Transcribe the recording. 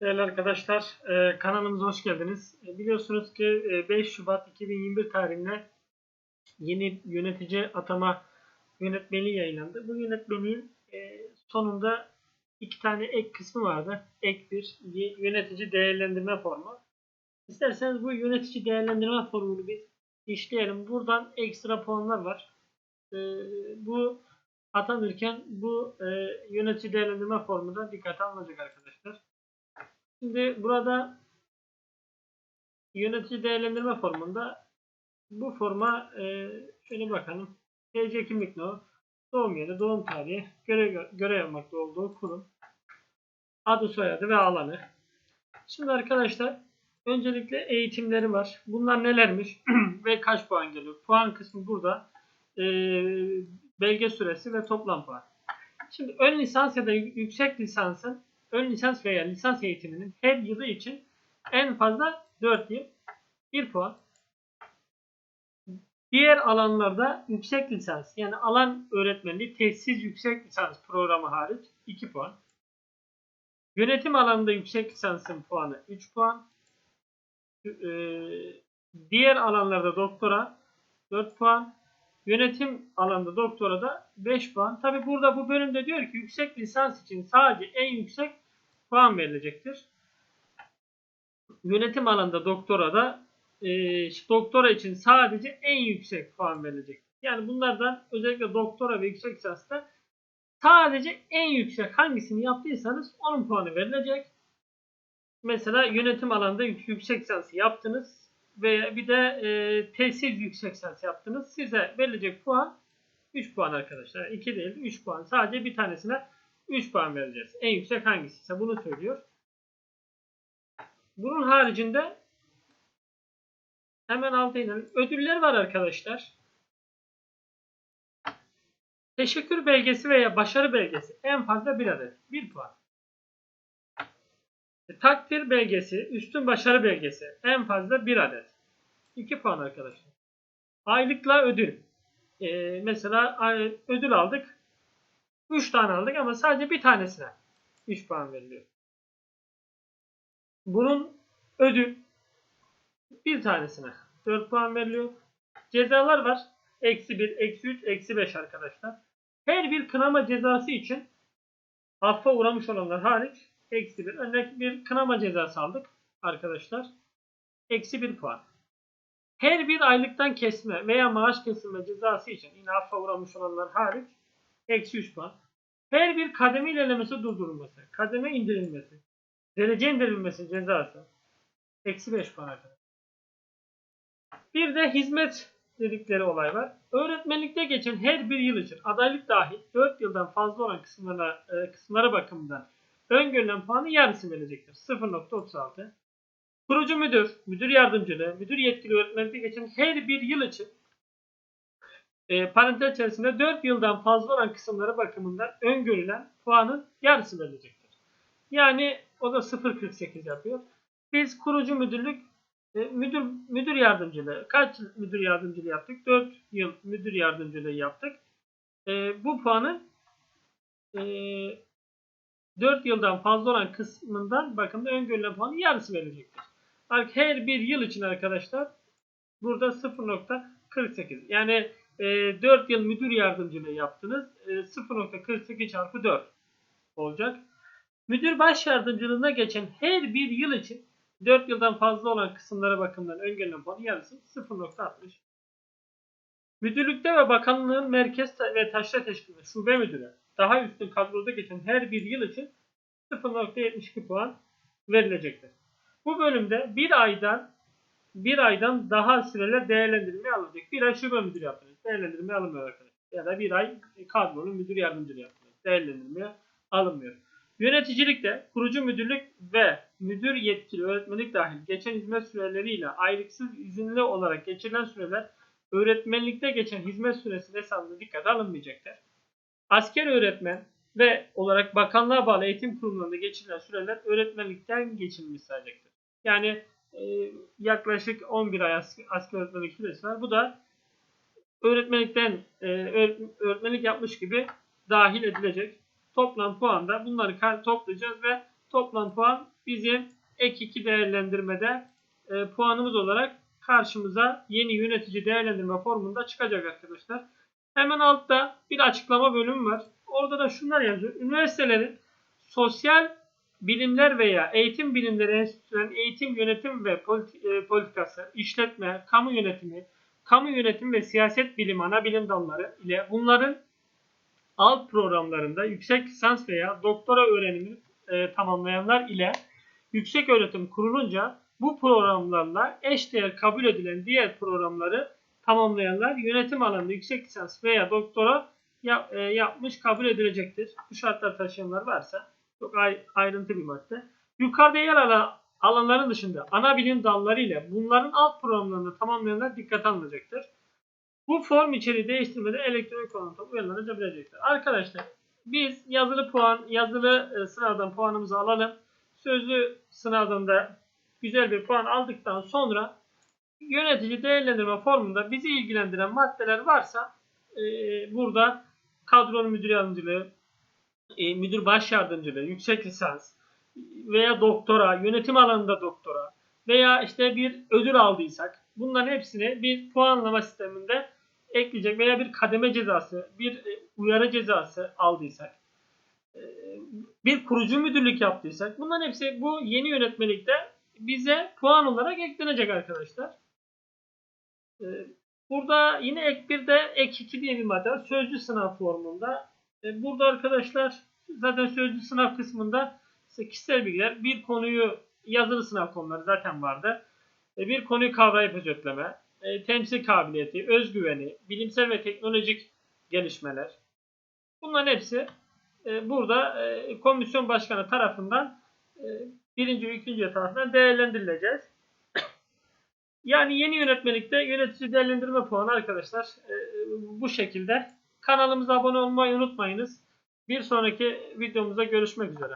Değerli arkadaşlar, e, kanalımıza hoş geldiniz. E, Biliyorsunuz ki e, 5 Şubat 2021 tarihinde yeni yönetici atama yönetmeliği yayınlandı. Bu yönetmeliğin e, sonunda iki tane ek kısmı vardı. Ek bir yönetici değerlendirme formu. İsterseniz bu yönetici değerlendirme formunu biz işleyelim. Buradan ekstra puanlar var. E, bu atanırken bu e, yönetici değerlendirme formu da dikkate alınacak arkadaşlar. Şimdi burada yönetici değerlendirme formunda bu forma e, şöyle bakalım. TC kimlik no, doğum yeri, doğum tarihi, görev, görev yapmakta olduğu kurum, adı soyadı ve alanı. Şimdi arkadaşlar öncelikle eğitimleri var. Bunlar nelermiş ve kaç puan geliyor? Puan kısmı burada. E, belge süresi ve toplam puan. Şimdi ön lisans ya da yüksek lisansın ön lisans veya lisans eğitiminin her yılı için en fazla 4 yıl 1 puan. Diğer alanlarda yüksek lisans yani alan öğretmenliği tesis yüksek lisans programı hariç 2 puan. Yönetim alanında yüksek lisansın puanı 3 puan. Ee, diğer alanlarda doktora 4 puan. Yönetim alanında doktora da 5 puan. Tabi burada bu bölümde diyor ki yüksek lisans için sadece en yüksek puan verilecektir. Yönetim alanında doktora da e, doktora için sadece en yüksek puan verilecek. Yani bunlardan özellikle doktora ve yüksek lisansta sadece en yüksek hangisini yaptıysanız onun puanı verilecek. Mesela yönetim alanında yük- yüksek lisansı yaptınız ve bir de e, tesis yüksek lisans yaptınız. Size verilecek puan 3 puan arkadaşlar. 2 değil 3 puan. Sadece bir tanesine 3 puan vereceğiz. En yüksek hangisi ise bunu söylüyor. Bunun haricinde hemen alta inelim. Ödüller var arkadaşlar. Teşekkür belgesi veya başarı belgesi en fazla 1 adet. 1 puan. E, Takdir belgesi, üstün başarı belgesi en fazla 1 adet. 2 puan arkadaşlar. Aylıkla ödül. E, mesela ödül aldık. 3 tane aldık ama sadece bir tanesine 3 puan veriliyor. Bunun ödül bir tanesine 4 puan veriliyor. Cezalar var. Eksi 1, eksi 3, eksi 5 arkadaşlar. Her bir kınama cezası için affa uğramış olanlar hariç eksi 1. Örnek bir kınama cezası aldık arkadaşlar. Eksi 1 puan. Her bir aylıktan kesme veya maaş kesilme cezası için yine affa uğramış olanlar hariç eksi 3 puan. Her bir kademe ilerlemesi durdurulması, kademe indirilmesi, derece indirilmesi cezası eksi 5 puan arkadaşlar. Bir de hizmet dedikleri olay var. Öğretmenlikte geçen her bir yıl için adaylık dahil 4 yıldan fazla olan kısımlara, e, kısımlara bakımından öngörülen puanı yarısı verecektir. 0.36. Kurucu müdür, müdür yardımcılığı, müdür yetkili öğretmenlikte geçen her bir yıl için e, parantez içerisinde 4 yıldan fazla olan kısımlara bakımından öngörülen puanın yarısı verilecektir. Yani o da 0.48 yapıyor. Biz kurucu müdürlük e, müdür müdür yardımcılığı kaç yıl müdür yardımcılığı yaptık? 4 yıl müdür yardımcılığı yaptık. E, bu puanın e, 4 yıldan fazla olan kısmından bakımda öngörülen puanın yarısı verilecektir. Ar- Her bir yıl için arkadaşlar burada 0.48 yani e, 4 yıl müdür yardımcılığı yaptınız. E, 0.48 çarpı 4 olacak. Müdür baş yardımcılığına geçen her bir yıl için 4 yıldan fazla olan kısımlara bakımından öngörülen puanın yarısı 0.60. Müdürlükte ve bakanlığın merkez ve taşra teşkilatı şube müdürü daha üstün kadroda geçen her bir yıl için 0.72 puan verilecektir. Bu bölümde bir aydan bir aydan daha süreler değerlendirmeye alınacak. Bir ay şube müdürü yaptınız. Değerlendirmeye alınmıyor arkadaşlar. Ya da bir ay kadronun müdür yardımcılığı yaptınız. Değerlendirmeye alınmıyor. Yöneticilikte kurucu müdürlük ve müdür yetkili öğretmenlik dahil geçen hizmet süreleriyle aylıksız izinli olarak geçirilen süreler öğretmenlikte geçen hizmet süresi hesabında dikkate alınmayacaktır. Asker öğretmen ve olarak bakanlığa bağlı eğitim kurumlarında geçirilen süreler öğretmenlikten geçilmiş sayılacaktır. Yani e, yaklaşık 11 ay asker, asker öğretmenlik süresi var. Bu da öğretmenlikten e, öğret- öğretmenlik yapmış gibi dahil edilecek. Toplam puan da bunları toplayacağız ve toplam puan bizim ek 2 değerlendirmede e, puanımız olarak karşımıza yeni yönetici değerlendirme formunda çıkacak arkadaşlar. Hemen altta bir açıklama bölümü var. Orada da şunlar yazıyor. Üniversitelerin sosyal bilimler veya eğitim bilimleri enstitülerinin eğitim yönetim ve e, politikası, işletme, kamu yönetimi, kamu yönetimi ve siyaset bilimi ana bilim dalları ile bunların alt programlarında yüksek lisans veya doktora öğrenimini e, tamamlayanlar ile yüksek öğretim kurulunca bu programlarla eşdeğer kabul edilen diğer programları tamamlayanlar yönetim alanında yüksek lisans veya doktora yap- e, yapmış kabul edilecektir. Bu şartlar taşıyanlar varsa çok ay- ayrıntı bir madde. Yukarıda yer alan alanların dışında ana bilim dalları ile bunların alt programlarını tamamlayanlar dikkate alınacaktır. Bu form içeriği değiştirmeden elektronik olarak uyarlanabilecektir. Arkadaşlar biz yazılı puan, yazılı e, sınavdan puanımızı alalım. Sözlü sınavdan da güzel bir puan aldıktan sonra yönetici değerlendirme formunda bizi ilgilendiren maddeler varsa e, burada kadronun müdür yardımcılığı, e, müdür baş yardımcılığı, yüksek lisans veya doktora, yönetim alanında doktora veya işte bir ödül aldıysak bunların hepsini bir puanlama sisteminde ekleyecek veya bir kademe cezası, bir e, uyarı cezası aldıysak, e, bir kurucu müdürlük yaptıysak bunların hepsi bu yeni yönetmelikte bize puan olarak eklenecek arkadaşlar. E, Burada yine ek bir de ek 2 diye bir madde var. Sözlü sınav formunda. E, Burada arkadaşlar zaten sözlü sınav kısmında kişisel bilgiler, bir konuyu yazılı sınav konuları zaten vardı. E, Bir konuyu kavrayıp özetleme, e, temsil kabiliyeti, özgüveni, bilimsel ve teknolojik gelişmeler. Bunların hepsi e, burada e, komisyon başkanı tarafından birinci ve ikinci tarafından değerlendirileceğiz. Yani yeni yönetmelikte yönetici değerlendirme puanı arkadaşlar e, bu şekilde. Kanalımıza abone olmayı unutmayınız. Bir sonraki videomuzda görüşmek üzere.